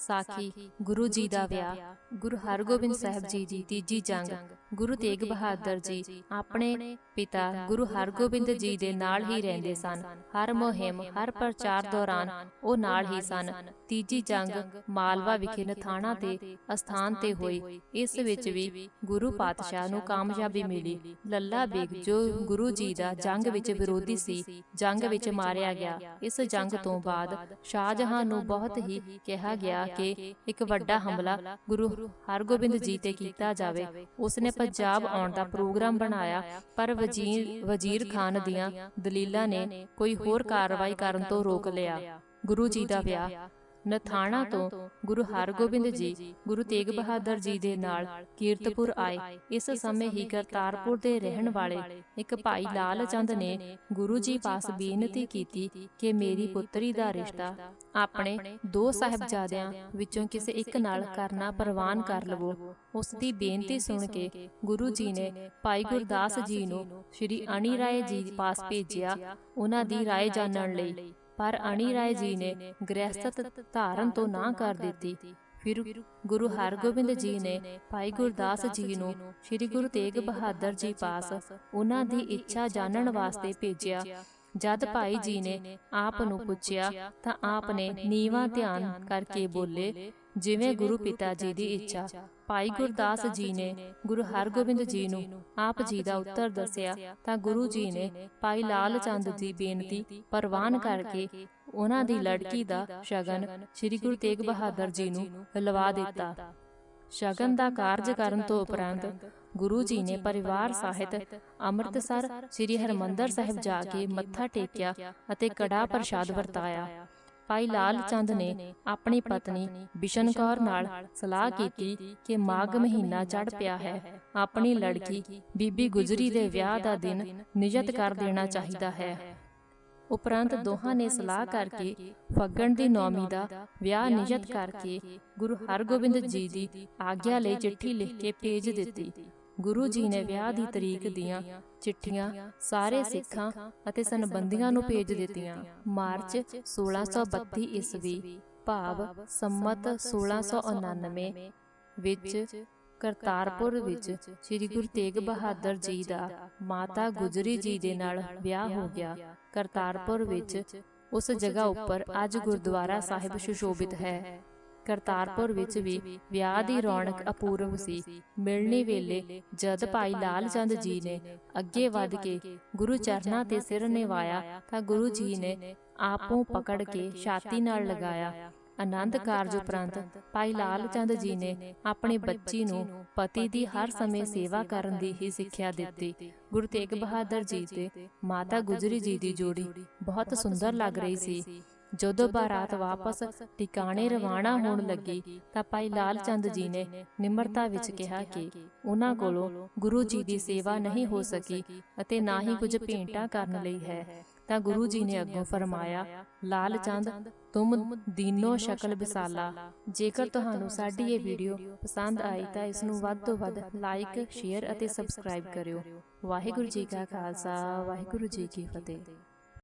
ਸਾਖੀ ਗੁਰੂ ਜੀ ਦਾ ਵਿਆਹ ਗੁਰੂ ਹਰਗੋਬਿੰਦ ਸਾਹਿਬ ਜੀ ਦੀ ਤੀਜੀ ਜੰਗ ਗੁਰੂ ਤੇਗ ਬਹਾਦਰ ਜੀ ਆਪਣੇ ਪਿਤਾ ਗੁਰੂ ਹਰਗੋਬਿੰਦ ਜੀ ਦੇ ਨਾਲ ਹੀ ਰਹਿੰਦੇ ਸਨ। ਹਰ ਮੁਹਿੰਮ ਹਰ ਪ੍ਰਚਾਰ ਦੌਰਾਨ ਉਹ ਨਾਲ ਹੀ ਸਨ। ਤੀਜੀ ਜੰਗ ਮਾਲਵਾ ਵਿਖੇ ਨਥਾਣਾ ਤੇ ਅਸਥਾਨ ਤੇ ਹੋਈ। ਇਸ ਵਿੱਚ ਵੀ ਗੁਰੂ ਪਾਤਸ਼ਾਹ ਨੂੰ ਕਾਮਯਾਬੀ ਮਿਲੀ। ਲੱਲਾ ਬੇਗ ਜੋ ਗੁਰੂ ਜੀ ਦਾ ਜੰਗ ਵਿੱਚ ਵਿਰੋਧੀ ਸੀ ਜੰਗ ਵਿੱਚ ਮਾਰਿਆ ਗਿਆ। ਇਸ ਜੰਗ ਤੋਂ ਬਾਅਦ ਸ਼ਾਹਜਹਾਨ ਨੂੰ ਬਹੁਤ ਹੀ ਕਿਹਾ ਗਿਆ ਕਿ ਇੱਕ ਵੱਡਾ ਹਮਲਾ ਗੁਰੂ ਹਰਗੋਬਿੰਦ ਜੀ ਤੇ ਕੀਤਾ ਜਾਵੇ। ਉਸਨੇ ਪੰਜਾਬ ਆਉਣ ਦਾ ਪ੍ਰੋਗਰਾਮ ਬਣਾਇਆ। ਪਰ ਵਜ਼ੀਰ ਵਜ਼ੀਰ ਖਾਨ ਦੀਆਂ ਦਲੀਲਾਂ ਨੇ ਕੋਈ ਹੋਰ ਕਾਰਵਾਈ ਕਰਨ ਤੋਂ ਰੋਕ ਲਿਆ। ਗੁਰੂ ਜੀ ਦਾ ਵਿਆਹ। ਨਥਾਣਾ ਤੋਂ ਗੁਰੂ ਹਰਗੋਬਿੰਦ ਜੀ ਗੁਰੂ ਤੇਗ ਬਹਾਦਰ ਜੀ ਦੇ ਨਾਲ ਕੀਰਤਪੁਰ ਆਏ। ਇਸ ਸਮੇਂ ਹੀ ਕਰਤਾਰਪੁਰ ਦੇ ਰਹਿਣ ਵਾਲੇ ਇੱਕ ਭਾਈ ਲਾਲ ਚੰਦ ਨੇ ਗੁਰੂ ਜੀ ਪਾਸ ਬੇਨਤੀ ਕੀਤੀ ਕਿ ਮੇਰੀ ਪੁੱਤਰੀ ਦਾ ਰਿਸ਼ਤਾ ਆਪਣੇ ਦੋ ਸਾਹਿਬਜ਼ਾਦਿਆਂ ਵਿੱਚੋਂ ਕਿਸੇ ਇੱਕ ਨਾਲ ਕਰਨਾ ਪ੍ਰਵਾਨ ਕਰ ਲਵੋ। ਉਸ ਦੀ ਬੇਨਤੀ ਸੁਣ ਕੇ ਗੁਰੂ ਜੀ ਨੇ ਭਾਈ ਗੁਰਦਾਸ ਜੀ ਨੂੰ ਸ੍ਰੀ ਅਣੀ ਰਾਏ ਜੀ ਪਾਸ ਭੇਜਿਆ। ਉਹਨਾਂ ਦੀ ਰਾਏ ਜਾਣਨ ਲਈ। ਪਰ ਅਣੀ ਰਾਏ ਜੀ ਨੇ ਗ੍ਰਹਿਸਥ ਧਾਰਨ ਤੋਂ ਨਾ ਕਰ ਦਿੱਤੀ। ਫਿਰ ਗੁਰੂ ਹਰਗੋਬਿੰਦ ਜੀ ਨੇ ਭਾਈ ਗੁਰਦਾਸ ਜੀ ਨੂੰ ਸ੍ਰੀ ਗੁਰੂ ਤੇਗ ਬਹਾਦਰ ਜੀ ਪਾਸ ਉਹਨਾਂ ਦੀ ਇੱਛਾ ਜਾਣਨ ਵਾਸਤੇ ਭੇਜਿਆ। ਜਦ ਭਾਈ ਜੀ ਨੇ ਆਪ ਨੂੰ ਪੁੱਛਿਆ ਤਾਂ ਆਪ ਨੇ ਨੀਵਾ ਧਿਆਨ ਕਰਕੇ ਬੋਲੇ ਜਿਵੇਂ ਗੁਰੂ ਪਿਤਾ ਜੀ ਦੀ ਇੱਛਾ। ਭਾਈ ਗੁਰਦਾਸ ਜੀ ਨੇ ਗੁਰੂ ਹਰਗੋਬਿੰਦ ਜੀ ਨੂੰ ਆਪ ਜੀ ਦਾ ਉੱਤਰ ਦੱਸਿਆ ਤਾਂ ਗੁਰੂ ਜੀ ਨੇ ਭਾਈ ਲਾਲ ਚੰਦ ਦੀ ਬੇਨਤੀ ਪ੍ਰਵਾਨ ਕਰਕੇ ਉਹਨਾਂ ਦੀ ਲੜਕੀ ਦਾ ਸ਼ਗਨ ਸ੍ਰੀ ਗੁਰੂ ਤੇਗ ਬਹਾਦਰ ਜੀ ਨੂੰ ਲਵਾ ਦਿੱਤਾ। ਸ਼ਗਨ ਦਾ ਕਾਰਜ ਕਰਨ ਤੋਂ ਉਪਰੰਤ ਗੁਰੂ ਜੀ ਨੇ ਪਰਿਵਾਰ ਸਾਹਿਤ ਅੰਮ੍ਰਿਤਸਰ ਸ੍ਰੀ ਹਰਮੰਦਰ ਸਾਹਿਬ ਜਾ ਕੇ ਮੱਥਾ ਟੇਕਿਆ ਅਤੇ ਕੜਾ ਪ੍ਰਸ਼ਾਦ ਵਰਤਾਇਆ। ਭਾਈ ਲਾਲ ਚੰਦ ਨੇ ਆਪਣੀ ਪਤਨੀ ਬਿਸ਼ਨ ਕੌਰ ਨਾਲ ਸਲਾਹ ਕੀਤੀ ਕਿ ਮਾਘ ਮਹੀਨਾ ਚੜ ਪਿਆ ਹੈ। ਆਪਣੀ ਲੜਕੀ ਬੀਬੀ ਗੁਜਰੀ ਦੇ ਵਿਆਹ ਦਾ ਦਿਨ ਨਿਯਤ ਕਰ ਦੇਣਾ ਚਾਹੀਦਾ ਹੈ। ਉਪਰੰਤ ਦੋਹਾਂ ਨੇ ਸਲਾਹ ਕਰਕੇ ਫੱਗਣ ਦੀ ਨੌਮੀ ਦਾ ਵਿਆਹ ਨਿਯਤ ਕਰਕੇ ਗੁਰੂ ਹਰਗੋਬਿੰਦ ਜੀ ਦੀ ਆਗਿਆ ਲਈ ਚਿੱਠੀ ਲਿਖ ਕੇ ਭੇਜ ਦਿੱਤੀ। ਗੁਰੂ ਜੀ ਨੇ ਵਿਆਹ ਦੀ ਤਰੀਕ ਦੀਆਂ ਚਿੱਠੀਆਂ ਸਾਰੇ ਸਿੱਖਾਂ ਅਤੇ ਸੰਬੰਧੀਆਂ ਨੂੰ ਭੇਜ ਦਿੱਤੀਆਂ। ਮਾਰਚ 1632 ਈਸਵੀ ਭਾਵ ਸੰਮਤ 1699 ਵਿੱਚ ਕਰਤਾਰਪੁਰ ਵਿੱਚ ਸ੍ਰੀ ਗੁਰੂ ਤੇਗ ਬਹਾਦਰ ਜੀ ਦਾ ਮਾਤਾ ਗੁਜਰੀ ਜੀ ਦੇ ਨਾਲ ਵਿਆਹ ਹੋ ਗਿਆ। ਕਰਤਾਰਪੁਰ ਵਿੱਚ ਉਸ ਜਗ੍ਹਾ ਉੱਪਰ ਅੱਜ ਗੁਰਦੁਆਰਾ ਸਾਹਿਬ ਸੁਸ਼ੋਭਿਤ ਹੈ। ਕਰਤਾਰਪੁਰ ਵਿੱਚ ਵੀ ਵਿਆਹ ਦੀ ਰੌਣਕ ਅਪੂਰਵ ਸੀ। ਮਿਲਣੀ ਵੇਲੇ ਜਦ ਭਾਈ ਲਾਲ ਚੰਦ ਜੀ ਨੇ ਅੱਗੇ ਵੱਧ ਕੇ ਗੁਰੂ ਚਰਨਾਂ ਤੇ ਸਿਰ ਨਿਵਾਇਆ ਤਾਂ ਗੁਰੂ ਜੀ ਨੇ ਆਪੋਂ ਪਕੜ ਕੇ ਛਾਤੀ ਨਾਲ ਲਗਾਇਆ। ਆਨੰਦ ਕਾਰਜ ਉਪਰੰਤ ਭਾਈ ਲਾਲ ਚੰਦ ਜੀ ਨੇ ਆਪਣੀ ਬੱਚੀ ਨੂੰ ਪਤੀ ਦੀ ਹਰ ਸਮੇਂ ਸੇਵਾ ਕਰਨ ਦੀ ਹੀ ਸਿੱਖਿਆ ਦਿੱਤੀ। ਗੁਰੂ ਤੇਗ ਬਹਾਦਰ ਜੀ ਤੇ ਮਾਤਾ ਗੁਜਰੀ ਜੀ ਦੀ ਜੋੜੀ ਬਹੁਤ ਸੁੰਦਰ ਲੱਗ ਰਹੀ ਸੀ। ਜਦੋਂ ਬਾਰਾਤ ਵਾਪਸ ਟਿਕਾਣੇ ਰਵਾਨਾ ਹੋਣ ਲੱਗੀ ਤਾਂ ਭਾਈ ਲਾਲ ਚੰਦ ਜੀ ਨੇ ਨਿਮਰਤਾ ਵਿੱਚ ਕਿਹਾ ਕਿ ਉਹਨਾਂ ਕੋਲੋਂ ਗੁਰੂ ਜੀ ਦੀ ਸੇਵਾ ਨਹੀਂ ਹੋ ਸਕੀ ਅਤੇ ਨਾ ਹੀ ਕੁਝ ਭੇਂਟਾ ਕਰਨ ਲਈ ਹੈ। ਤਾਂ ਗੁਰੂ ਜੀ ਨੇ ਅੱਗੋਂ ਫਰਮਾਇਆ ਲਾਲ ਚੰਦ ਤੁਮ ਦੀਨੋ ਸ਼ਕਲ ਬਿਸਾਲਾ ਜੇਕਰ ਤੁਹਾਨੂੰ ਸਾਡੀ ਇਹ ਵੀਡੀਓ ਪਸੰਦ ਆਈ ਤਾਂ ਇਸ ਨੂੰ ਵੱਧ ਤੋਂ ਵੱਧ ਲਾਈਕ ਸ਼ੇਅਰ ਅਤੇ ਸਬਸਕ੍ਰਾਈਬ ਕਰਿਓ। ਵਾਹਿਗੁਰੂ ਜੀ ਕਾ ਖਾਲਸਾ ਵਾਹਿਗੁਰੂ ਜੀ ਕੀ ਫਤਿਹ